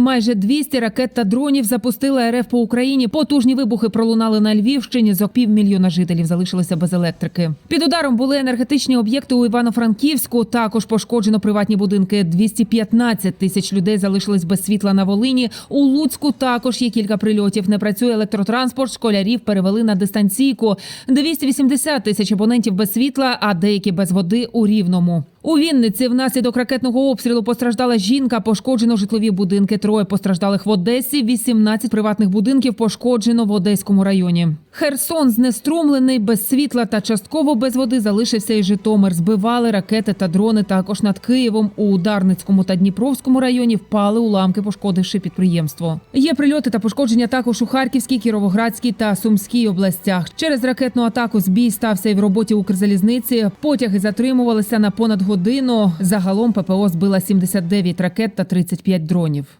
Майже 200 ракет та дронів запустила РФ по Україні. Потужні вибухи пролунали на Львівщині. Зо півмільйона жителів залишилися без електрики. Під ударом були енергетичні об'єкти у Івано-Франківську. Також пошкоджено приватні будинки. 215 тисяч людей залишились без світла на Волині. У Луцьку також є кілька прильотів. Не працює електротранспорт. Школярів перевели на дистанційку. 280 тисяч абонентів без світла, а деякі без води у Рівному. У Вінниці внаслідок ракетного обстрілу постраждала жінка, пошкоджено житлові будинки. Троє постраждалих в Одесі. 18 приватних будинків пошкоджено в Одеському районі. Херсон знеструмлений без світла та частково без води залишився і Житомир. Збивали ракети та дрони. Також над Києвом у Ударницькому та Дніпровському районі впали уламки, пошкодивши підприємство. Є прильоти та пошкодження також у Харківській, Кіровоградській та Сумській областях. Через ракетну атаку збій стався і в роботі Укрзалізниці. Потяги затримувалися на понад годину. Загалом ППО збила 79 ракет та 35 дронів.